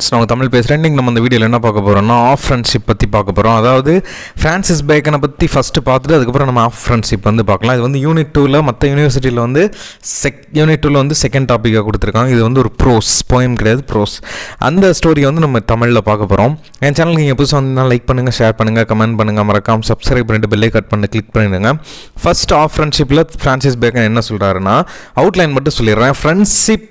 நான் தமிழ் பேசுகிறேன் இன்றைக்கி நம்ம இந்த வீடியோவில் என்ன பார்க்க போகிறோம்னா ஆஃப் ஃப்ரெண்ட்ஷிப் பற்றி பார்க்க போகிறோம் அதாவது ஃப்ரான்சிஸ் பேக்கனை பற்றி ஃபஸ்ட்டு பார்த்துட்டு அதுக்கப்புறம் நம்ம ஆஃப் ஃப்ரெண்ட்ஷிப் வந்து பார்க்கலாம். இது வந்து யூனிட் டூவில் மற்ற யூனிவர்சிட்டியில் வந்து செக் யூனிட் டூவில் வந்து செகண்ட் டாப்பிக்காக கொடுத்துருக்காங்க. இது வந்து ஒரு ப்ரோஸ் போயம் கிடையாது ப்ரோஸ் அந்த ஸ்டோரியை வந்து நம்ம தமிழில் பார்க்க போகிறோம் என் சேனலுக்கு நீங்கள் புதுசாக வந்து லைக் பண்ணுங்கள் ஷேர் பண்ணுங்கள் கமெண்ட் பண்ணுங்கள் மறக்காம சப்ஸ்கிரைப் பண்ணிட்டு பெல்லை கட் பண்ணி கிளிக் பண்ணிடுங்க. ஃபஸ்ட் ஆஃப் ஃப்ரெண்ட்ஷிப்பில் ஃப்ரான்சிஸ் பேக்கன் என்ன சொல்கிறாருன்னா அவுட்லைன் மட்டும் சொல்லிடுறேன். ஃப்ரெண்ட்ஷிப்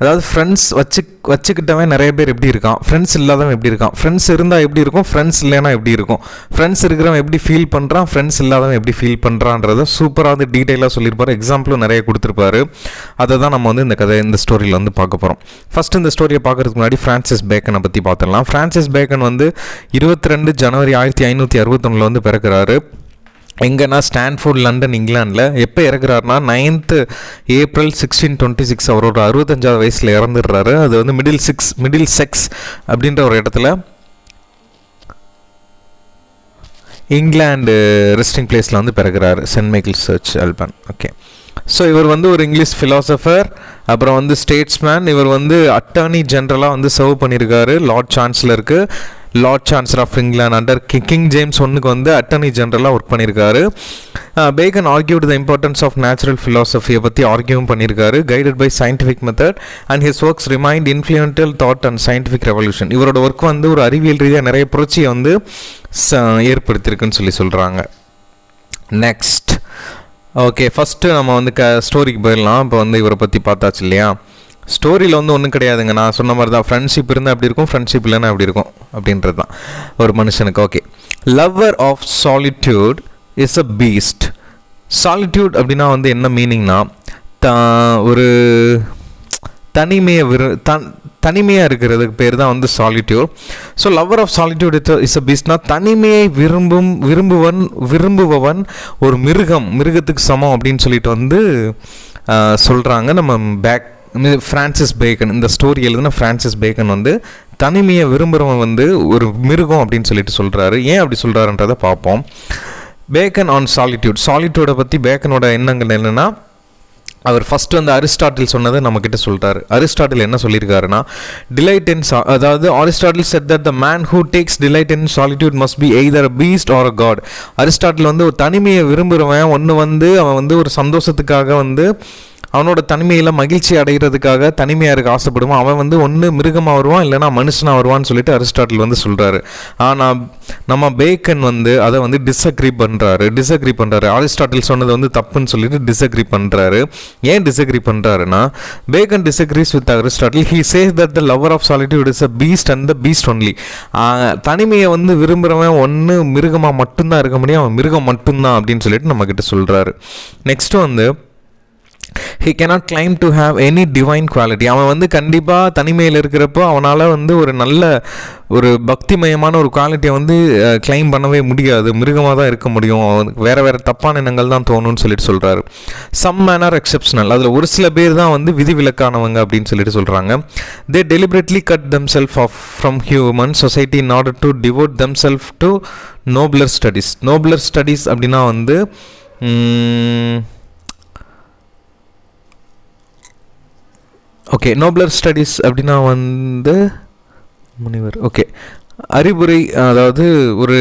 அதாவது ஃப்ரெண்ட்ஸ் வச்சு வச்சுக்கிட்டவன் நிறைய பேர் எப்படி இருக்கான்? ஃப்ரெண்ட்ஸ் இல்லாதவன் எப்படி இருக்கான்? ஃப்ரெண்ட்ஸ் இருந்தால் எப்படி இருக்கும்? ஃப்ரெண்ட்ஸ் இல்லைனா எப்படி இருக்கும்? ஃப்ரெண்ட்ஸ் இருக்கிறவன் எப்படி ஃபீல் பண்ணுறான் ஃப்ரெண்ட்ஸ் இல்லாதவன் எப்படி ஃபீல் பண்ணுறான்றத சூப்பராக வந்து டீட்டெயிலாக சொல்லியிருப்பார். எக்ஸாம்பிளும் நிறைய கொடுத்துருப்பாரு. அதை தான் நம்ம வந்து இந்த கதை இந்த ஸ்டோரியில் வந்து பார்க்க போகிறோம் ஃபஸ்ட் இந்த ஸ்டோரியை பார்க்கறதுக்கு முன்னாடி ஃப்ரான்சிஸ் பேக்கனை பற்றி பார்த்துடலாம். ஃப்ரான்சிஸ் பேக்கன் வந்து இருபத்தி ரெண்டு ஜனவரி ஆயிரத்தி ஐநூற்றி அறுபத்தொன்னில் வந்து பிறக்கிறாரு. எங்கன்னா ஸ்டான்ஃபோர்ட் லண்டன் இங்கிலாண்டில் எப்போ இறக்குறாருனா ninth April sixteen twenty six அவரோட அறுபத்தஞ்சாவது வயசில் இறந்துடுறாரு. அது வந்து மிடில் சிக்ஸ் மிடில் செக்ஸ் அப்படின்ற ஒரு இடத்துல இங்கிலாந்து ரெஸ்டிங் பிளேஸில் வந்து பிறகுறாரு saint Michael church Alban okay so இவர் வந்து ஒரு இங்கிலீஷ் ஃபிலாசபர் அப்புறம் வந்து ஸ்டேட்ஸ்மேன் இவர் வந்து அட்டார்னி ஜென்ரலாக வந்து சர்வ் பண்ணியிருக்காரு lord சான்சலருக்கு lord chancellor of England under king James ஒன்றுக்கு வந்து அட்டர்னி ஜென்ரலாக ஒர்க் பண்ணியிருக்காரு. Bacon argued the importance of natural ஃபிலாசபியை பற்றி ஆர்கியூவும் பண்ணியிருக்காரு. Guided by scientific method and his works remained influential thought and scientific revolution இவரோட ஒர்க் வந்து ஒரு அறிவியல் ரீதியாக நிறைய புரட்சியை வந்து ச- ஏற்படுத்தியிருக்குன்னு சொல்லி சொல்கிறாங்க நெக்ஸ்ட் ஓகே ஃபஸ்ட்டு நம்ம வந்து க ஸ்டோரிக்கு போயிடலாம். இப்போ வந்து இவரை பற்றி பார்த்தாச்சு இல்லையா? ஸ்டோரியில் வந்து ஒன்றும் கிடையாதுங்க. நான் சொன்ன மாதிரி தான் ஃப்ரெண்ட்ஷிப் இருந்தால் அப்படி இருக்கும் ஃப்ரெண்ட்ஷிப் இல்லைன்னா அப்படி இருக்கும் அப்படின்றது தான் ஒரு மனுஷனுக்கு okay lover of solitude is a beast solitude அப்படின்னா வந்து என்ன மீனிங்னா த ஒரு தனிமையை விரு தன் தனிமையாக இருக்கிறதுக்கு பேர் தான் வந்து solitude so lover of solitude it is a பீஸ்ட்னா தனிமையை விரும்பும் விரும்புவன் விரும்புபவன் ஒரு மிருகம் மிருகத்துக்கு சமம் அப்படின்னு சொல்லிட்டு வந்து சொல்கிறாங்க நம்ம பேக் ஃப்ரான்சிஸ் பேக்கன் இந்த ஸ்டோரி எழுதுன ஃப்ரான்சிஸ் பேக்கன் வந்து தனிமையை விரும்புகிறவன் வந்து ஒரு மிருகம் அப்படின்னு சொல்லிட்டு சொல்கிறாரு ஏன் அப்படி சொல்கிறாருன்றதை பார்ப்போம். பேக்கன் ஆன் சாலிட்யூட் சாலிட்யூடை பற்றி பேக்கனோட எண்ணங்கள் என்னென்னா அவர் ஃபர்ஸ்ட் வந்து அரிஸ்டாட்டில் சொன்னதை நம்மக்கிட்ட சொல்கிறார் அரிஸ்டாட்டில் என்ன சொல்லியிருக்காருன்னா டிலைட் இன் அதாவது Aristotle said that the man who takes delight in solitude must be either beast or a god Aristotle வந்து ஒரு தனிமையை விரும்புகிறவன் ஒன்று வந்து அவன் வந்து ஒரு சந்தோஷத்துக்காக வந்து அவனோட தனிமையில் மகிழ்ச்சி அடைகிறதுக்காக தனிமையாக இருக்க ஆசைப்படுவான் அவன் வந்து ஒன்று மிருகமாக வருவான் இல்லைனா மனுஷனாக வருவான்னு சொல்லிட்டு அரிஸ்டாட்டில் வந்து சொல்கிறாரு ஆனால் நம்ம பேக்கன் வந்து அதை வந்து டிஸ்அக்ரி பண்ணுறாரு டிஸ்அக்ரி பண்ணுறாரு அரிஸ்டாட்டில் சொன்னது வந்து தப்புன்னு சொல்லிட்டு டிஸ்அக்ரி பண்ணுறாரு ஏன் டிஸ்அக்ரி பண்ணுறாருன்னா Bacon disagrees with Aristotle he says that the lover of solitude is a beast and the beast only தனிமையை வந்து விரும்புகிறவன் ஒன்று மிருகமாக மட்டும்தான் இருக்க முடியும் அவன் மிருகம் மட்டும்தான் அப்படின்னு சொல்லிட்டு நம்மக்கிட்ட சொல்கிறாரு நெக்ஸ்ட்டு வந்து he cannot claim to have any divine quality அவன் வந்து கண்டிப்பாக தனிமையில் இருக்கிறப்போ அவனால் வந்து ஒரு நல்ல ஒரு பக்திமயமான ஒரு குவாலிட்டியை வந்து கிளைம் பண்ணவே முடியாது. மிருகமாக தான் இருக்க முடியும். அவனுக்கு வேறு வேறு தப்பான எண்ணங்கள் தான் தோணும்னு சொல்லிட்டு சொல்கிறாரு சம் மேனர் எக்ஸப்ஷனல் அதில் ஒரு சில பேர் தான் வந்து விதிவிலக்கானவங்க அப்படின்னு சொல்லிட்டு சொல்கிறாங்க they deliberately cut themselves off from human society in order to devote themselves to nobler studies nobler studies அப்படின்னா வந்து ஓகே நோபலர் ஸ்டடீஸ் அப்படின்னா வந்து முனிவர். ஓகே அறிவுரை அதாவது ஒரு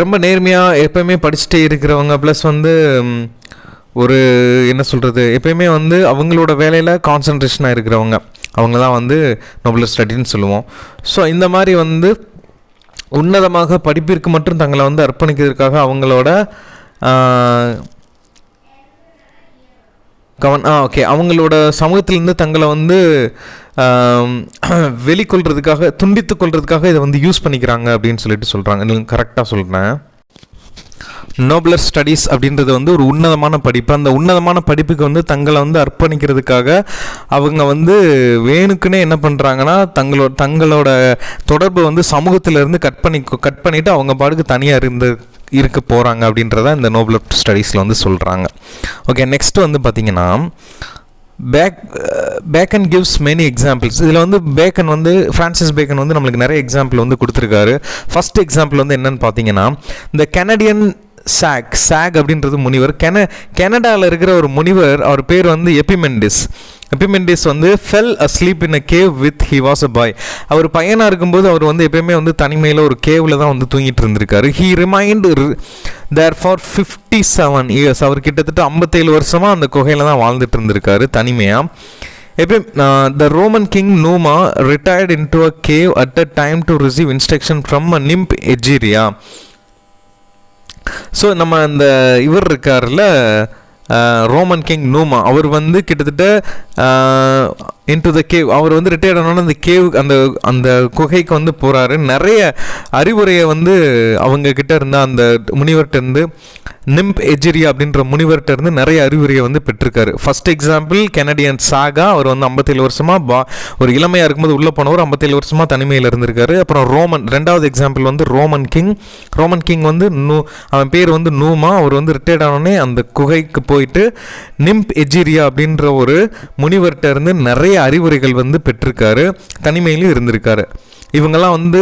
ரொம்ப நேர்மையாக எப்பயுமே படிச்சுட்டே இருக்கிறவங்க ப்ளஸ் வந்து ஒரு என்ன சொல்கிறது எப்பயுமே வந்து அவங்களோட வேலையில் கான்சன்ட்ரேஷனாக இருக்கிறவங்க. அவங்க தான் வந்து நோபலர் ஸ்டடின்னு சொல்லுவோம். ஸோ இந்த மாதிரி வந்து உன்னதமாக படிப்பிற்கு மட்டும் தங்களை வந்து அர்ப்பணிக்கிறதுக்காக அவங்களோட கவன் ஆ ஓகே அவங்களோட சமூகத்திலேருந்து தங்களை வந்து ஆம், வெளிக்கொள்றதுக்காக துண்டித்து கொள்றதுக்காக இதை வந்து யூஸ் பண்ணிக்கிறாங்க அப்படின்னு சொல்லிட்டு சொல்கிறாங்க நீங்கள் கரெக்டாக சொல்கிறேன் நோபலர் ஸ்டடீஸ் அப்படின்றது வந்து ஒரு உன்னதமான படிப்பு. அந்த உன்னதமான படிப்புக்கு வந்து தங்களை வந்து அர்ப்பணிக்கிறதுக்காக அவங்க வந்து வேணுக்குன்னே என்ன பண்ணுறாங்கன்னா தங்களோட தங்களோட தொடர்பு வந்து சமூகத்திலேருந்து கட் பண்ணி கட் பண்ணிவிட்டு அவங்க பாட்டுக்கு தனியாக இருந்து இருக்க போகிறாங்க அப்படின்றத இந்த நோபலர் ஸ்டடீஸில் வந்து சொல்கிறாங்க ஓகே நெக்ஸ்ட் வந்து பார்த்தீங்கன்னா பேக் பேக்கன் கிவ்ஸ் மெனி எக்ஸாம்பிள்ஸ் இதில் வந்து பேக்கன் வந்து ஃப்ரான்சிஸ் பேக்கன் வந்து நம்மளுக்கு நிறைய எக்ஸாம்பிள் வந்து கொடுத்துருக்காரு. ஃபஸ்ட் எக்ஸாம்பிள் வந்து என்னென்னு பார்த்தீங்கன்னா இந்த கனடியன் சாக் சாக் அப்படின்றது முனிவர். கென கனடாவில் இருக்கிற ஒரு முனிவர் அவர் பேர் வந்து எபிமெண்டிஸ் எபிமெண்டிஸ் வந்து fell asleep in a cave with he was a boy அவர் பையனாக இருக்கும்போது அவர் வந்து எப்பயுமே வந்து தனிமையில் ஒரு கேவில் தான் வந்து தூங்கிட்டு இருந்திருக்காரு. He remained there for fifty seven years அவர் கிட்டத்தட்ட ஐம்பத்தேழு வருஷமாக அந்த குகையில் தான் வாழ்ந்துட்டு இருந்திருக்காரு தனிமையாக எப்பயும் the Roman king Numa retired into a cave at a time to receive instruction from a nymph Egeria so நம்ம அந்த இவர் இருக்கார்ல ரோமன் கிங் நூமா அவர் வந்து கிட்டத்தட்ட இன்டு த கேவ் அவர் வந்து ரிட்டையர்ட் ஆனோன்னு அந்த கேவ் அந்த அந்த குகைக்கு வந்து போகிறாரு நிறைய அறிவுரையை வந்து அவங்க கிட்ட இருந்த அந்த முனிவர்கிட்ட இருந்து நிம்ப் எஜிரியா அப்படின்ற முனிவர்கிட்ட இருந்து நிறைய அறிவுரையை வந்து பெற்றிருக்காரு. ஃபர்ஸ்ட் எக்ஸாம்பிள் கெனடியன் சாகா அவர் வந்து ஐம்பத்தேழு வருஷமாக பா ஒரு இளமையாக இருக்கும்போது உள்ளே போனவர் ஐம்பத்தேழு வருஷமாக தனிமையில் இருந்திருக்காரு. அப்புறம் ரோமன் ரெண்டாவது எக்ஸாம்பிள் வந்து ரோமன் கிங் ரோமன் கிங் வந்து நூ அவன் பேர் வந்து நூமா. அவர் வந்து ரிட்டையர்ட் ஆனோடனே அந்த குகைக்கு போயிட்டு நிம்ப் எஜிரியா அப்படின்ற ஒரு முனிவர்கிட்ட இருந்து நிறைய அறிவுரைகள் வந்து பெற்றிருக்காரு தனிமையிலும் இருந்திருக்காரு. இவங்கெல்லாம் வந்து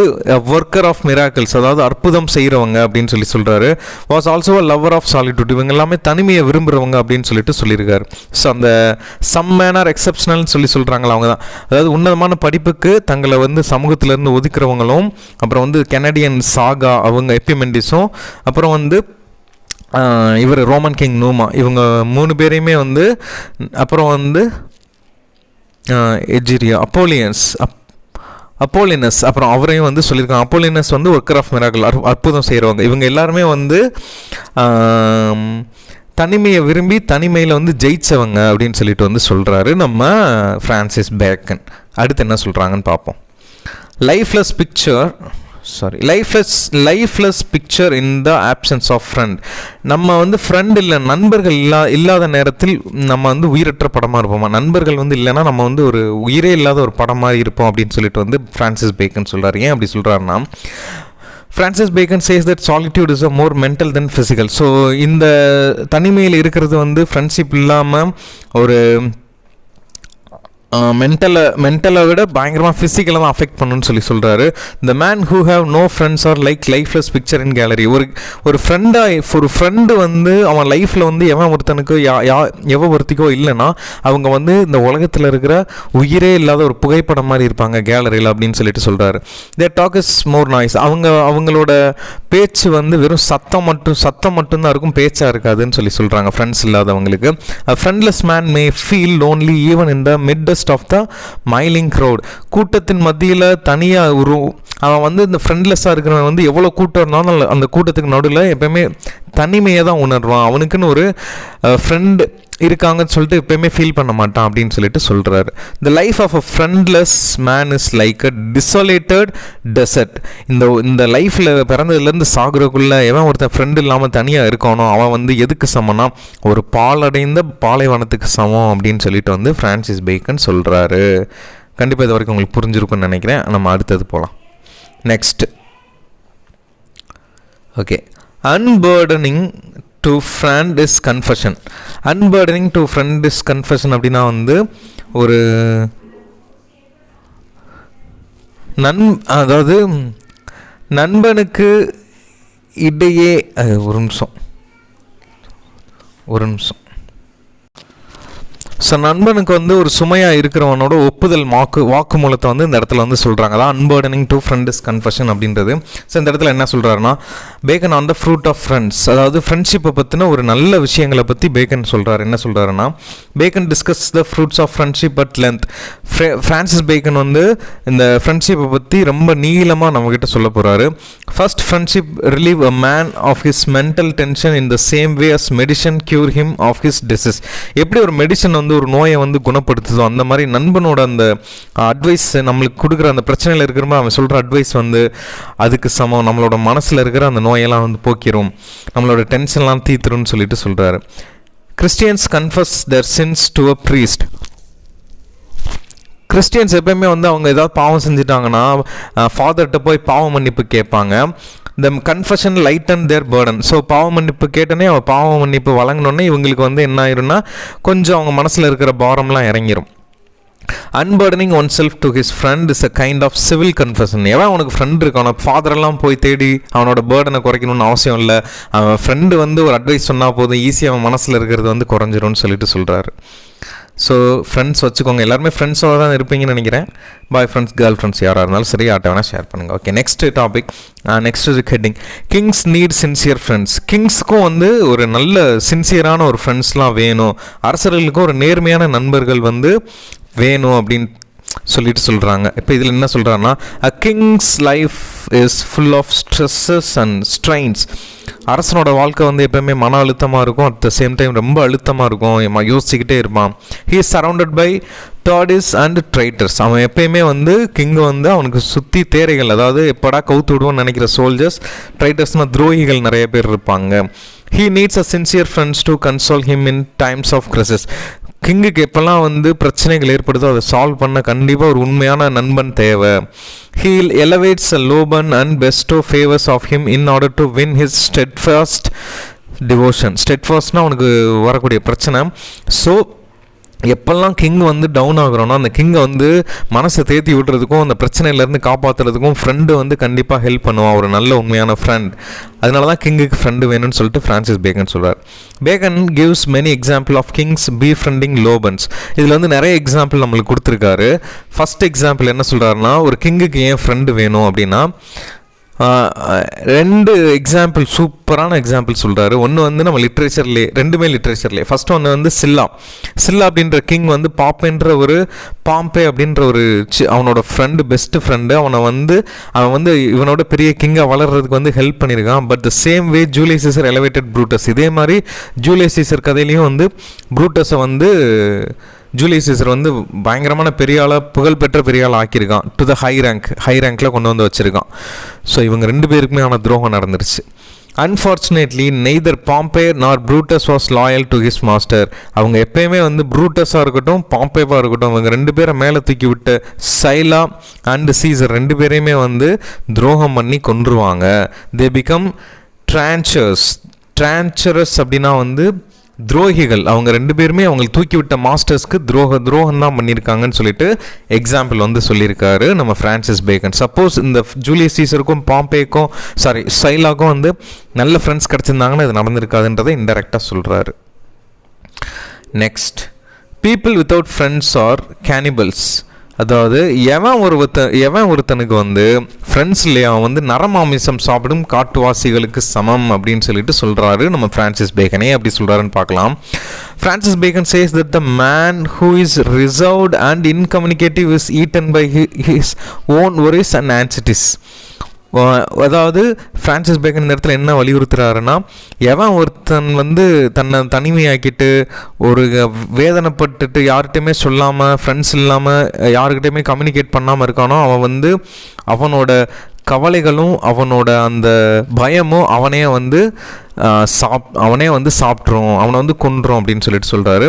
ஒர்க்கர் ஆஃப் மிராக்கிள்ஸ் அதாவது அற்புதம் செய்கிறவங்க அப்படின்னு சொல்லி சொல்கிறாரு was also a lover of solitude இவங்க எல்லாமே தனிமையை விரும்புகிறவங்க அப்படின்னு சொல்லிட்டு சொல்லியிருக்காரு. ஸோ அந்த சம் மேனர் எக்ஸப்ஷனல்னு சொல்லி சொல்கிறாங்களா அவங்க தான். அதாவது உன்னதமான படிப்புக்கு தங்களை வந்து சமூகத்திலேருந்து ஒதுக்கிறவங்களும் அப்புறம் வந்து கெனடியன் சாகா அவங்க எப்பிமெண்டிஸும் அப்புறம் வந்து இவர் ரோமன் கிங் நூமா. இவங்க மூணு பேரையுமே வந்து அப்புறம் வந்து எஜிரியா அப்போலியன்ஸ் அப் அப்போலினஸ் அப்புறம் அவரையும் வந்து சொல்லியிருக்காங்க. அப்போலினஸ் வந்து ஒர்க்கர் ஆஃப் மிராக்கள் அற்புதம் செய்கிறவங்க இவங்க எல்லாருமே வந்து தனிமையை விரும்பி தனிமையில் வந்து ஜெயிச்சவங்க அப்படின்னு சொல்லிட்டு வந்து சொல்கிறாரு நம்ம ஃப்ரான்சிஸ் பேக்கன். அடுத்து என்ன சொல்கிறாங்கன்னு பார்ப்போம். Lifeless picture sorry lifeless lifeless picture in the absence of friend நம்ம வந்து ஃப்ரெண்ட் இல்லை நண்பர்கள் இல்லா இல்லாத நேரத்தில் நம்ம வந்து உயிரற்ற படமாக இருப்போமா? நண்பர்கள் வந்து இல்லைன்னா நம்ம வந்து ஒரு உயிரே இல்லாத ஒரு படமாக இருப்போம் அப்படின்னு சொல்லிட்டு வந்து ஃப்ரான்சிஸ் பேக்கன் சொல்கிறார் ஏன் அப்படி சொல்கிறாருன்னா Francis Bacon says that solitude is a more mental than physical so இந்த தனிமையில் இருக்கிறது வந்து ஃப்ரெண்ட்ஷிப் இல்லாமல் ஒரு மென்டலை மென்டலை விட பயங்கரமாக ஃபிசிக்கலாக தான் அஃபெக்ட் பண்ணுன்னு சொல்லி சொல்கிறாரு the man who have no friends are like lifeless picture in gallery ஒரு ஒரு ஃப்ரெண்டாக ஒரு ஃப்ரெண்டு வந்து அவன் லைஃப்பில் வந்து எவன் ஒருத்தனுக்கு யா யா எவன் ஒருத்திக்கோ இல்லைன்னா அவங்க வந்து இந்த உலகத்தில் இருக்கிற உயிரே இல்லாத ஒரு புகைப்படம் மாதிரி இருப்பாங்க கேலரியில் அப்படின்னு சொல்லிட்டு சொல்கிறாரு they talk is more noise அவங்க அவங்களோட பேச்சு வந்து வெறும் சத்தம் மட்டும் சத்தம் மட்டும்தான் இருக்கும் பேச்சாக இருக்காதுன்னு சொல்லி சொல்கிறாங்க ஃப்ரெண்ட்ஸ் இல்லாதவங்களுக்கு. Friendless man may feel lonely even in the mid largest of the milling crowd கூட்டத்தின் மத்தியில் தனியாக ஒரு அவன் வந்து இந்த ஃப்ரெண்ட்லெஸ்ஸாக இருக்கிறவன் வந்து எவ்வளோ கூட்டம் இருந்தாலும் அந்த கூட்டத்துக்கு நடுவில் எப்பயுமே தனிமையை தான் உணர்வான். அவனுக்குன்னு ஒரு ஃப்ரெண்டு இருக்காங்கன்னு சொல்லிட்டு எப்பயுமே ஃபீல் பண்ண மாட்டான் அப்படின்னு சொல்லிட்டு சொல்கிறாரு the life of a friendless man is like a desolated desert இந்த இந்த லைஃப்பில் பிறந்ததுலேருந்து சாகுறக்குள்ளே எவன் ஒருத்தன் ஃப்ரெண்டு இல்லாமல் தனியாக இருக்கானோ அவன் வந்து எதுக்கு சமம்னா ஒரு பாலடைந்த பாலைவனத்துக்கு சமம் அப்படின்னு சொல்லிட்டு வந்து ஃப்ரான்சிஸ் பேக்கன் சொல்கிறாரு கண்டிப்பாக இது வரைக்கும் உங்களுக்கு புரிஞ்சிருக்கும்னு நினைக்கிறேன். நம்ம அடுத்தது போகலாம் next okay unburdening to friend is confession unburdening to friend is confession அப்படின்னா வந்து ஒரு நன் அதாவது நண்பனுக்கு இடையே ஒரு நிமிஷம். ஒரு நிமிஷம். ஸோ நண்பனுக்கு வந்து ஒரு சுமையாக இருக்கிறவனோட ஒப்புதல் வாக்கு வாக்குமூலத்தை வந்து இந்த இடத்துல வந்து சொல்கிறாங்க அதான் unburdening to friend is confession அப்படின்றது. ஸோ இந்த இடத்துல என்ன சொல்கிறாருன்னா Bacon on the fruit of friends அதாவது ஃப்ரெண்ட்ஷிப்பை பற்றின ஒரு நல்ல விஷயங்களை பற்றி பேக்கன் சொல்கிறார் என்ன சொல்கிறாருன்னா Bacon discuss the fruits of friendship at length Francis Bacon வந்து இந்த ஃப்ரெண்ட்ஷிப்பை பற்றி ரொம்ப நீளமாக நம்மக்கிட்ட சொல்ல போகிறாரு first friendship relieve a man of his mental tension in the same way as medicine cure him of his disease எப்படி ஒரு மெடிசன் வந்து வந்து ஒரு நோயை வந்து குணப்படுத்துதோ அந்த மாதிரி நண்பனோட அந்த அட்வைஸ் நம்மளுக்கு கொடுக்குற அந்த பிரச்சனையில் இருக்கிறப்ப அவன் சொல்கிற அட்வைஸ் வந்து அதுக்கு சமம். நம்மளோட மனசில் இருக்கிற அந்த நோயெல்லாம் வந்து போக்கிரும். நம்மளோட டென்ஷன்லாம் தீத்துரும்னு சொல்லிட்டு சொல்கிறாரு Christians confess their sins to a priest Christians எப்பயுமே வந்து அவங்க ஏதாவது பாவம் செஞ்சுட்டாங்கன்னா ஃபாதர்கிட்ட போய் பாவம் மன்னிப்பு கேட்பாங்க. The confession light and their burden so பாவ மன்னிப்பு கேட்டனே அவள் பாவ மன்னிப்பு வழங்கினோடனே இவங்களுக்கு வந்து என்ன ஆயிரும்னா கொஞ்சம் அவங்க மனசில் இருக்கிற பாரம்லாம் இறங்கிரும். Unburdening oneself to his friend is a kind of civil confession எவன் அவனுக்கு ஃப்ரெண்ட் இருக்கான் ஃபாதரெல்லாம் போய் தேடி அவனோட பேர்டனை குறைக்கணும்னு அவசியம் இல்லை. அவன் ஃப்ரெண்டு வந்து ஒரு அட்வைஸ் சொன்னால் போதும். ஈஸியாக அவன் மனசில் இருக்கிறது வந்து குறைஞ்சிரும்னு சொல்லிட்டு சொல்கிறாரு ஸோ ஃப்ரெண்ட்ஸ் வச்சுக்கோங்க. எல்லாருமே ஃப்ரெண்ட்ஸோட தான் இருப்பீங்கன்னு நினைக்கிறேன். பாய் ஃப்ரெண்ட்ஸ் கேர்ள் ஃப்ரெண்ட்ஸ் யாராக இருந்தாலும் சரி யார்ட்ட வேணால் ஷேர் பண்ணுங்கள் okay next topic next is heading kings need sincere friends கிங்ஸ்க்கும் வந்து ஒரு நல்ல சின்சியரான ஒரு ஃப்ரெண்ட்ஸ்லாம் வேணும். அரசர்களுக்கும் ஒரு நேர்மையான நண்பர்கள் வந்து வேணும் அப்படின்னு சொல்லிட்டு சொல்கிறாங்க இப்போ இதில் என்ன சொல்கிறாங்கன்னா a king's life is full of stresses and strains அரசனோட வாழ்க்கை வந்து எப்போயுமே மன அழுத்தமாக இருக்கும். அட் த சேம் டைம் ரொம்ப அழுத்தமாக இருக்கும். யோசிச்சுக்கிட்டே இருப்பான். He is surrounded by toadies and traitors அவன் எப்பயுமே வந்து கிங் வந்து அவனுக்கு சுற்றி தேரைகள் அதாவது எப்படா கவுத்து விடுவோம்னு நினைக்கிற சோல்ஜர்ஸ் ட்ரைட்டர்ஸ்னால் துரோகிகள் நிறைய பேர் இருப்பாங்க. He needs a sincere friends to console him in times of crises கிங்குக்கு எப்போல்லாம் வந்து பிரச்சனைகள் ஏற்படுதோ அதை சால்வ் பண்ண கண்டிப்பாக ஒரு உண்மையான நண்பன் தேவை. He'll elevates a lowborn and bestow favours of him in order to win his steadfast devotion ஸ்டெட்ஃபாஸ்ட்னா உனக்கு வரக்கூடிய பிரச்சனை. ஸோ எப்பெல்லாம் கிங் வந்து டவுன் ஆகுறோன்னா அந்த கிங்கை வந்து மனசை தேத்தி விட்றதுக்கும் அந்த பிரச்சனையிலேருந்து காப்பாற்றுறதுக்கும் ஃப்ரெண்டு வந்து கண்டிப்பாக ஹெல்ப் பண்ணுவான் ஒரு நல்ல உண்மையான ஃப்ரெண்ட் அதனால தான் கிங்குக்கு ஃப்ரெண்டு வேணும்னு சொல்லிட்டு ஃப்ரான்சிஸ் பேக்கன் சொல்கிறார் Bacon gives many example of kings befriending lowborns இதில் வந்து நிறைய எக்ஸாம்பிள் நம்மளுக்கு கொடுத்துருக்காரு. ஃபஸ்ட் எக்ஸாம்பிள் என்ன சொல்கிறாருன்னா ஒரு கிங்குக்கு ஏன் ஃப்ரெண்டு வேணும் அப்படின்னா ரெண்டு எக்ஸாம்பிள் சூப்பரான எக்ஸாம்பிள் சொல்கிறாரு ஒன்று வந்து நம்ம லிட்ரேச்சர்லேயே ரெண்டுமே லிட்ரேச்சர்லேயே ஃபஸ்ட் ஒன்று வந்து சில்லா. சில்லா அப்படின்ற கிங் வந்து பாப்பேன்ற ஒரு பாம்பே அப்படின்ற ஒரு அவனோட ஃப்ரெண்டு பெஸ்ட்டு ஃப்ரெண்டு அவனை வந்து அவன் வந்து இவனோட பெரிய கிங்காக வளர்கிறதுக்கு வந்து ஹெல்ப் பண்ணியிருக்கான். But the same way Julius Caesar elevated Brutus இதே மாதிரி ஜூலியஸ் சீசர் கதையிலையும் வந்து ப்ரூட்டஸை வந்து ஜூலியஸ் சீசர் வந்து பயங்கரமான பெரிய ஆளாக புகழ்பெற்ற பெரிய ஆளாக ஆக்கியிருக்கான். To the high rank high ரேங்க்கில் கொண்டு வந்து வச்சுருக்கான். ஸோ இவங்க ரெண்டு பேருக்குமே ஆன துரோகம் நடந்துருச்சு. Unfortunately neither Pompey nor Brutus was loyal to his master அவங்க எப்பயுமே வந்து ப்ரூட்டஸாக இருக்கட்டும் பாம்பேவாக இருக்கட்டும் அவங்க ரெண்டு பேரை மேலே தூக்கி விட்டு சைலா அண்டு சீசர் ரெண்டு பேரையுமே வந்து துரோகம் பண்ணி கொன்றுவாங்க. தே பிகம் ட்ரான்ச்சர்ஸ் ட்ரான்ச்சரஸ் அப்படின்னா வந்து துரோகிகள் அவங்க ரெண்டு பேருமே அவங்களை தூக்கி விட்ட மாஸ்டர்ஸ்க்கு துரோக துரோகம் தான் பண்ணியிருக்காங்கன்னு சொல்லிட்டு எக்ஸாம்பிள் வந்து சொல்லியிருக்காரு நம்ம ஃப்ரான்சிஸ் பேக்கன் சப்போஸ் இந்த ஜூலியஸ் சீசருக்கும் பாம்பேக்கும் சாரி சைலாக்கும் வந்து நல்ல ஃப்ரெண்ட்ஸ் கிடச்சிருந்தாங்கன்னா இது நடந்திருக்காதுன்றதை இன்டெரக்டாக சொல்கிறாரு next people without friends are cannibals அதாவது எவன் ஒருத்த எவன் ஒருத்தனுக்கு வந்து ஃப்ரெண்ட்ஸ் இல்லையா அவன் வந்து நரமாமிசம் சாப்பிடும் காட்டுவாசிகளுக்கு சமம் அப்படின்னு சொல்லிட்டு சொல்கிறாரு நம்ம ஃப்ரான்சிஸ் பேக்கனே அப்படி சொல்கிறாருன்னு பார்க்கலாம். Francis Bacon says that the man who is reserved and incommunicative is eaten by his own worries and anxieties அதாவது ஃப்ரான்சிஸ் பேக்கன் இந்த இடத்துல என்ன வலியுறுத்துறாருன்னா எவன் ஒருத்தன் வந்து தன்னை தனிமையாக்கிட்டு ஒரு வேதனைப்பட்டுட்டு யார்கிட்டையுமே சொல்லாமல் ஃப்ரெண்ட்ஸ் இல்லாமல் யாருக்கிட்டையுமே கம்யூனிகேட் பண்ணாமல் இருக்கானோ அவன் வந்து அவனோட கவலைகளும் அவனோட அந்த பயமும் அவனே வந்து சாப் அவனே வந்து சாப்பிட்றோம் அவனை வந்து கொன்றோம் அப்படின்னு சொல்லிட்டு சொல்கிறாரு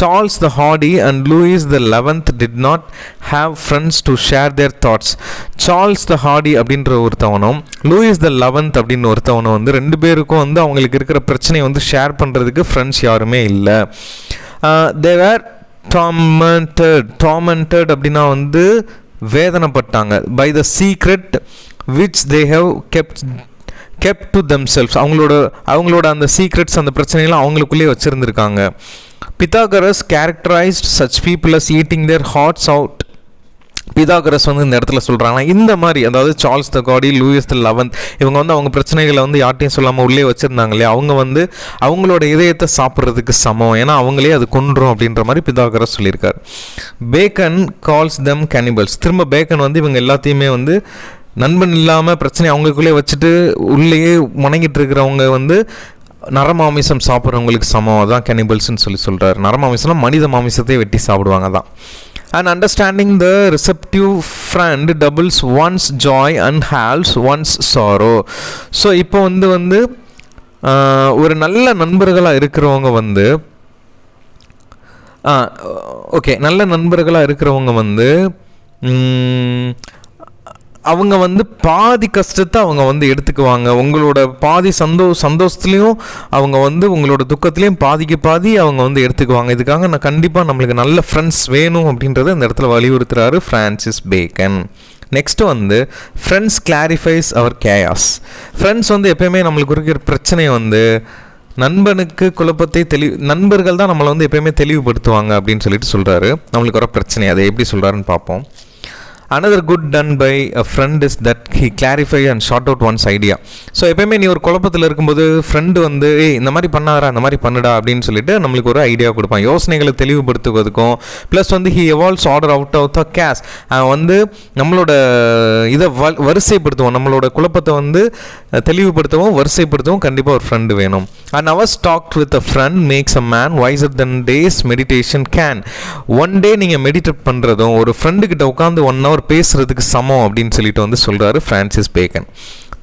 Charles the Hardy and Louis the eleventh did not have friends to share their thoughts Charles the Hardy அப்படின்ற ஒருத்தவனும் லூயிஸ் த லெவன்த் அப்படின்னு ஒருத்தவனும் வந்து ரெண்டு பேருக்கும் வந்து அவங்களுக்கு இருக்கிற பிரச்சனையை வந்து ஷேர் பண்ணுறதுக்கு ஃப்ரெண்ட்ஸ் யாருமே இல்லை. தேவர் டாமண்டட் டாமண்டட் அப்படின்னா வந்து வேதனைப்பட்டாங்க. By the secret which they have kept kept to themselves அவங்களோட அவங்களோட அந்த சீக்ரெட்ஸ் அந்த பிரச்சனைகள்லாம் அவங்களுக்குள்ளேயே வச்சுருந்துருக்காங்க. Pythagoras characterized such people as eating their hearts out Pythagoras வந்து இந்த இடத்துல சொல்கிறாங்க இந்த மாதிரி அதாவது சார்ல்ஸ் த காடி லூயிஸ் த லெவன்த் இவங்க வந்து அவங்க பிரச்சனைகளை வந்து யார்ட்டையும் சொல்லாமல் உள்ளே வச்சுருந்தாங்க இல்லையா? அவங்க வந்து அவங்களோட இதயத்தை சாப்பிட்றதுக்கு சமம். ஏன்னா அவங்களே அது கொன்றும் அப்படின்ற மாதிரி பிதாகரஸ் சொல்லியிருக்காரு. பேக்கன் கால்ஸ் தெம் கேனிபல்ஸ் திரும்ப பேக்கன் வந்து இவங்க எல்லாத்தையுமே வந்து நண்பன் இல்லாமல் பிரச்சனை அவங்களுக்குள்ளே வச்சுட்டு உள்ளேயே முணங்கிட்டு இருக்கிறவங்க வந்து நரமாமிசம் சாப்பிட்றவங்களுக்கு சமம். அதான் கெனிபல்ஸ்னு சொல்லி சொல்கிறார் நரமாமிசம்னா மனித மாமிசத்தை வெட்டி சாப்பிடுவாங்க. தான் and understanding the receptive friend doubles one's joy and halves one's sorrow so இப்போ வந்து வந்து ஒரு நல்ல நண்பர்களாக இருக்கிறவங்க வந்து ஓகே. நல்ல நண்பர்களாக இருக்கிறவங்க வந்து அவங்க வந்து பாதி கஷ்டத்தை அவங்க வந்து எடுத்துக்குவாங்க. உங்களோட பாதி சந்தோ சந்தோஷத்துலேயும் அவங்க வந்து உங்களோட துக்கத்துலேயும் பாதிக்கு பாதி அவங்க வந்து எடுத்துக்குவாங்க. இதுக்காக நான் கண்டிப்பாக நம்மளுக்கு நல்ல ஃப்ரெண்ட்ஸ் வேணும் அப்படின்றத இந்த இடத்துல வலியுறுத்துறாரு ஃப்ரான்சிஸ் பேக்கன் நெக்ஸ்ட்டு வந்து friends clarifies our chaos friends வந்து எப்பயுமே நம்மளுக்கு இருக்கிற பிரச்சனையை வந்து நண்பனுக்கு குழப்பத்தை தெளிவு நண்பர்கள் தான் நம்மளை வந்து எப்பயுமே தெளிவுபடுத்துவாங்க அப்படின்னு சொல்லிட்டு சொல்கிறாரு நம்மளுக்கு வர பிரச்சனை அதை எப்படி சொல்கிறாருன்னு பார்ப்போம். Another good done by a friend is that he clarify and sort out one's idea so எப்பயுமே நீ ஒரு குழப்பத்தில் இருக்கும்போது ஃப்ரெண்டு வந்து ஏய் இந்த மாதிரி பண்ணாரா இந்த மாதிரி பண்ணுடா அப்படின்னு சொல்லிட்டு நம்மளுக்கு ஒரு ஐடியா கொடுப்பான். யோசனைகளை தெளிவுபடுத்துவதற்கும் ப்ளஸ் வந்து he evolves order out of the chaos வந்து நம்மளோட இதை வ வரிசைப்படுத்துவோம். நம்மளோட குழப்பத்தை வந்து தெளிவுபடுத்தவும் வரிசைப்படுத்தவும் கண்டிப்பாக ஒரு ஃப்ரெண்டு வேணும். And hour's talk with a friend makes a man wiser than day's meditation can one day நீங்கள் மெடிடேட் பண்ணுறதும் ஒரு ஃப்ரெண்டு கிட்ட உட்காந்து ஒன் ஹவர் பேசுறதுக்கு சமம் அப்படின்னு சொல்லிட்டு வந்து சொல்கிறாரு Francis Bacon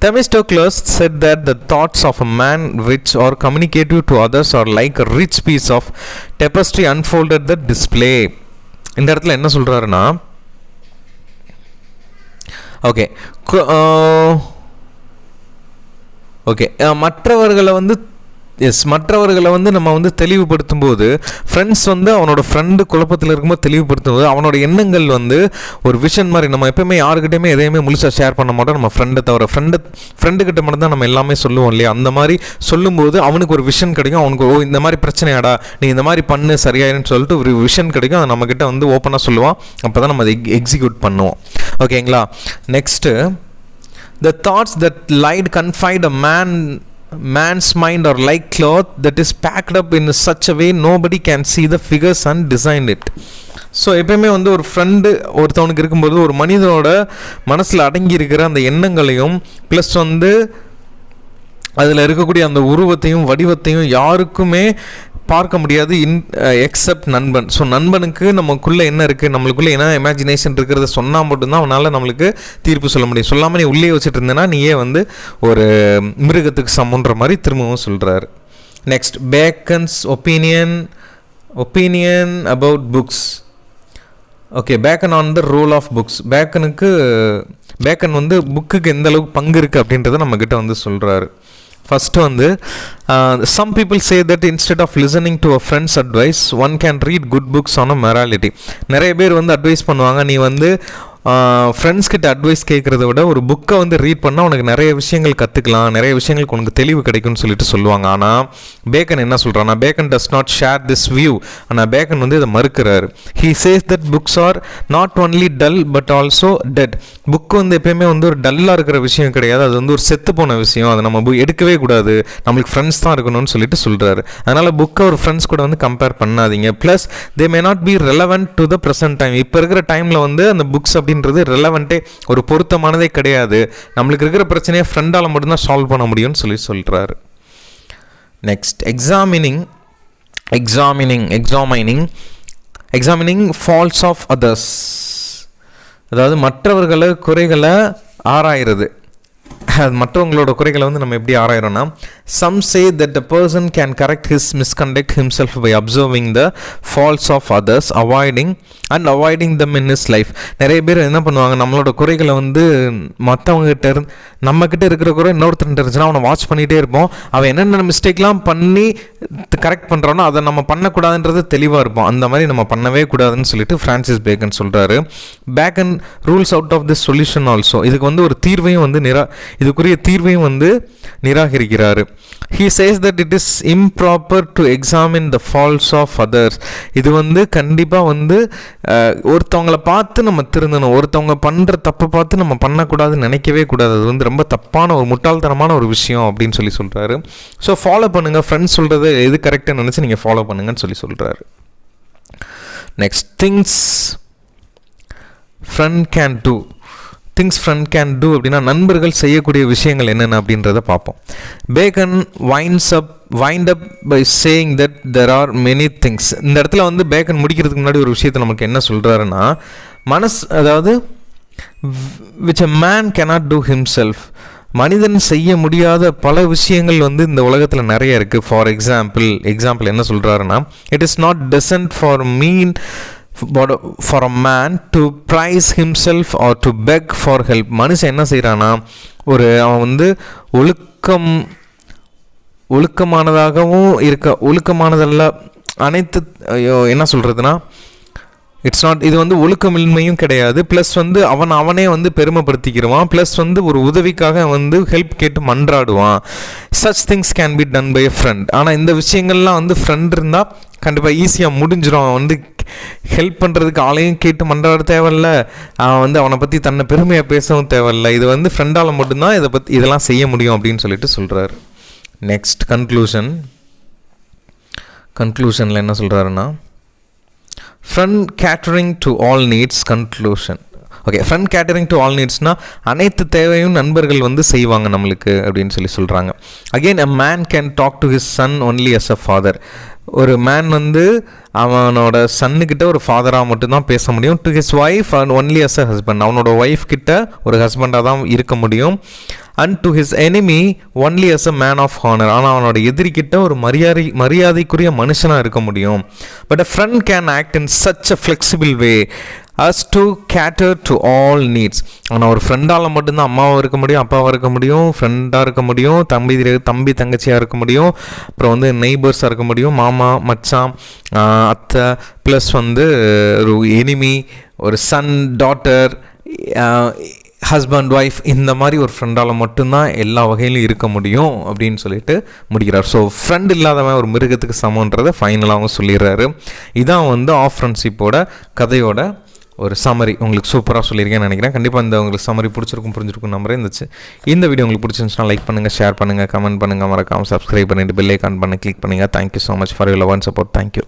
Themistocles said that the thoughts of a man which are communicative to others are like a rich piece of tapestry unfolded the display. இந்த இடத்துல என்ன சொல்றாருன்னா ஓகே ஓகே மற்றவர்களை வந்து எஸ் மற்றவர்களை வந்து நம்ம வந்து தெளிவுபடுத்தும் போது ஃப்ரெண்ட்ஸ் வந்து அவனோட ஃப்ரெண்டு குழப்பத்தில் இருக்கும்போது தெளிவுபடுத்தும் போது அவனோட எண்ணங்கள் வந்து ஒரு விஷன் மாதிரி நம்ம எப்பயுமே யாருக்கிட்டையுமே எதையுமே முழுசாக ஷேர் பண்ண மாட்டோம். நம்ம ஃப்ரெண்டை தவிர ஃப்ரெண்டு ஃப்ரெண்டுக்கிட்ட மட்டும் தான் நம்ம எல்லாமே சொல்லுவோம் இல்லையா? அந்த மாதிரி சொல்லும்போது அவனுக்கு ஒரு விஷன் கிடைக்கும். அவனுக்கு ஓ இந்த மாதிரி பிரச்சனையாடா நீ இந்த மாதிரி பண்ணு சரியாயிருன்னு சொல்லிட்டு ஒரு விஷன் கிடைக்கும். அதை நம்மக்கிட்ட வந்து ஓப்பனாக சொல்லுவான். அப்போ தான் நம்ம அதை எக்ஸிக்யூட் பண்ணுவோம். ஓகேங்களா next the thoughts that light confined a man man's mind are like cloth that is packed up in such a way nobody can see the figures and design it. So எப்பயுமே வந்து ஒரு friend ஒருத்தவனுக்கு இருக்கும்போது ஒரு மனிதனோட மனசில் அடங்கி இருக்கிற அந்த எண்ணங்களையும் ப்ளஸ் வந்து அதில் இருக்கக்கூடிய அந்த உருவத்தையும் வடிவத்தையும் யாருக்குமே பார்க்க முடியாது இன் எக்ஸப்ட் நண்பன். ஸோ நண்பனுக்கு நமக்குள்ளே என்ன இருக்குது நம்மளுக்குள்ளே என்ன இமேஜினேஷன் இருக்கிறத சொன்னால் மட்டும்தான் அவனால் நம்மளுக்கு தீர்ப்பு சொல்ல முடியும். சொல்லாமல் நீ உள்ளே வச்சுட்டு இருந்தேன்னா நீயே வந்து ஒரு மிருகத்துக்கு சமன்ற மாதிரி திரும்பவும் சொல்கிறாரு next Bacon's opinion opinion about books okay Bacon on the role of books பேக்கனுக்கு Bacon வந்து புக்குக்கு எந்த அளவுக்கு பங்கு இருக்குது அப்படின்றத நம்மக்கிட்ட வந்து சொல்கிறாரு ஃபஸ்ட்டு வந்து some people say that instead of listening to a friend's advice one can read good books on a morality நிறைய பேர் வந்து அட்வைஸ் பண்ணுவாங்க நீ வந்து ஃப்ரெண்ட்ஸ்கிட்ட அட்வைஸ் கேட்குறத விட ஒரு புக்கை வந்து ரீட் பண்ணால் உனக்கு நிறைய விஷயங்கள் கற்றுக்கலாம் நிறைய விஷயங்களுக்கு உனக்கு தெளிவு கிடைக்கும்னு சொல்லிட்டு சொல்லுவாங்க. ஆனால் பேக்கன் என்ன சொல்கிறான்னா Bacon does not share this view ஆனால் பேக்கன் வந்து இதை மறுக்கிறார். He says that books are not only dull but also dead book வந்து எப்பயுமே வந்து ஒரு டல்லாக இருக்கிற விஷயம் கிடையாது. அது வந்து ஒரு செத்து போன விஷயம். அதை நம்ம எடுக்கவே கூடாது. நம்மளுக்கு ஃப்ரெண்ட்ஸ் தான் இருக்கணும்னு சொல்லிட்டு சொல்கிறாரு அதனால் புக்கை ஒரு ஃப்ரெண்ட்ஸ் கூட வந்து கம்பேர் பண்ணாதீங்க. Plus they may not be relevant to the present time இப்போ இருக்கிற டைமில் வந்து அந்த புக்ஸ் அப்படின்றது ரெலவெண்ட்டே ஒரு பொருத்தமானதே கிடையாது. நம்மளுக்கு இருக்கிற பிரச்சனையை ஃப்ரெண்டால் மட்டும்தான் சால்வ் பண்ண முடியும்னு சொல்லி சொல்கிறாரு next examining examining examining examining faults of others அதாவது மற்றவர்களை குறைகளை ஆராயிறது. மற்றவங்களோட குறைகளை வந்து நம்ம எப்படி ஆராயிரோம்னா some say that the person can correct his misconduct himself by observing the faults of others avoiding and avoiding them in his life நிறைய பேர் என்ன பண்ணுவாங்க நம்மளோட குறைகளை வந்து மற்றவங்ககிட்ட இருந்து நம்மக்கிட்ட இருக்கிற குறை இன்னொருத்தர் இருந்துச்சுன்னா அவனை வாட்ச் பண்ணிகிட்டே இருப்போம். அவன் என்னென்ன மிஸ்டேக்லாம் பண்ணி கரெக்ட் பண்ணுறானோ அதை நம்ம பண்ணக்கூடாதுன்றது தெளிவாக இருப்போம். அந்த மாதிரி நம்ம பண்ணவே கூடாதுன்னு சொல்லிட்டு ஃப்ரான்சிஸ் பேக்கன் சொல்கிறாரு Bacon rules out of this solution also இதுக்கு வந்து ஒரு தீர்வையும் வந்து நிரா இதுக்குரிய தீர்வையும் வந்து நிராகரிக்கிறார். He says that it is improper to examine the faults of others இது வந்து கண்டிப்பாக வந்து ஒருத்தவங்களை பார்த்து நம்ம திருந்தணும். ஒருத்தவங்க பண்ணுற தப்பை பார்த்து நம்ம பண்ணக்கூடாதுன்னு நினைக்கவே கூடாது. அது வந்து ரொம்ப தப்பான ஒரு முட்டாள்தனமான ஒரு விஷயம் அப்படின்னு சொல்லி சொல்கிறாரு ஸோ ஃபாலோ பண்ணுங்கள் ஃப்ரெண்ட்ஸ் சொல்கிறது எது கரெக்டாக நினச்சி நீங்கள் ஃபாலோ பண்ணுங்கன்னு சொல்லி சொல்கிறாரு next things friend can do things friend can do அப்படின்னா நண்பர்கள் செய்யக்கூடிய விஷயங்கள் என்னென்ன அப்படின்றத பார்ப்போம். Bacon winds up wind up by saying that there are many things இந்த இடத்துல வந்து பேக்கன் முடிக்கிறதுக்கு முன்னாடி ஒரு விஷயத்தை நமக்கு என்ன சொல்கிறாருன்னா மனஸ் அதாவது which a man cannot do himself மனிதன் செய்ய முடியாத பல விஷயங்கள் வந்து இந்த உலகத்தில் நிறைய இருக்குது ஃபார் எக்ஸாம்பிள் எக்ஸாம்பிள் என்ன சொல்கிறாருன்னா it is not decent for mean for a man to praise himself or to beg for help மனுஷன் என்ன செய்கிறான்னா ஒரு அவன் வந்து ஒழுக்கம் ஒழுக்கமானதாகவும் இருக்க ஒழுக்கமானதல்ல அனைத்து ஐயோ என்ன சொல்கிறதுனா இட்ஸ் நாட் இது வந்து ஒழுக்கமின்மையும் கிடையாது. ப்ளஸ் வந்து அவன் அவனே வந்து பெருமைப்படுத்திக்கிடுவான் ப்ளஸ் வந்து ஒரு உதவிக்காக வந்து ஹெல்ப் கேட்டு மன்றாடுவான். Such things can be done by a friend ஆனால் இந்த விஷயங்கள்லாம் வந்து ஃப்ரெண்ட் இருந்தால் கண்டிப்பாக ஈஸியாக முடிஞ்சிடும் அவன் வந்து ஹெல்ப் பண்ணுறதுக்கு ஆளையும் கேட்டு மன்றாட தேவையில்ல. அவன் வந்து அவனை பற்றி தன்னை பெருமையாக பேசவும் தேவையில்ல. இது வந்து ஃப்ரெண்டால் மட்டும்தான் இதை பற்றி இதெல்லாம் செய்ய முடியும் அப்படின்னு சொல்லிட்டு சொல்கிறாரு நெக்ஸ்ட் கன்க்ளூஷன் கன்க்ளூஷனில் என்ன சொல்கிறாருன்னா friend catering to all needs conclusion okay friend catering to all நீட்ஸ்னால் அனைத்து தேவையும் நண்பர்கள் வந்து செய்வாங்க நம்மளுக்கு அப்படின்னு சொல்லி சொல்கிறாங்க again a man can talk to his son only as a father ஒரு மேன் வந்து அவனோட சன்னுக்கிட்ட ஒரு ஃபாதராக மட்டும்தான் பேச முடியும். To his wife and only as a husband அவனோட ஒய்ஃப் கிட்ட ஒரு ஹஸ்பண்டாக தான் இருக்க முடியும். And to his enemy only as a man of honour ஆனால் அவனோட எதிரிக்கிட்ட ஒரு மரியாதை மரியாதைக்குரிய மனுஷனாக இருக்க முடியும். But a friend can act in such a flexible way as to cater to all needs ஆனால் ஒரு ஃப்ரெண்டால் மட்டும்தான் அம்மாவும் இருக்க முடியும் அப்பாவாக இருக்க முடியும் ஃப்ரெண்டாக இருக்க முடியும் தம்பி தம்பி தங்கச்சியாக இருக்க முடியும் அப்புறம் வந்து நெய்பர்ஸாக இருக்க முடியும் மாமா மச்சான் அத்தை ப்ளஸ் வந்து ஒரு எனிமி ஒரு சன் டாட்டர் ஹஸ்பண்ட் ஒய்ஃப் இந்த மாதிரி ஒரு ஃப்ரெண்டால் மட்டும்தான் எல்லா வகையிலும் இருக்க முடியும் அப்படின்னு சொல்லிட்டு முடிக்கிறார். ஸோ ஃப்ரெண்ட் இல்லாதவன் ஒரு மிருகத்துக்கு சமன்றதை ஃபைனலாகவும் சொல்லிடுறாரு. இதான் வந்து ஆஃப் ஃப்ரெண்ட்ஷிப்போட கதையோட ஒரு சமரி உங்களுக்கு சூப்பராக சொல்லியிருக்கேன்னு நினைக்கிறேன். கண்டிப்பாக இந்த உங்களுக்கு சமரி பிடிச்சிருக்கும் புரிஞ்சிருக்கும் நம்பரே இருந்துச்சு இந்த வீடியோ உங்களுக்கு பிடிச்சிருந்துச்சுன்னா லைக் பண்ணுங்கள் ஷேர் பண்ணுங்கள் கமெண்ட் பண்ணுங்கள் மறக்காமல் சப்ஸ்கிரைப் பண்ணிட்டு பெல் ஐக்கான் பண்ணி கிளிக் பண்ணுங்கள் thank you so much for you love and support thank you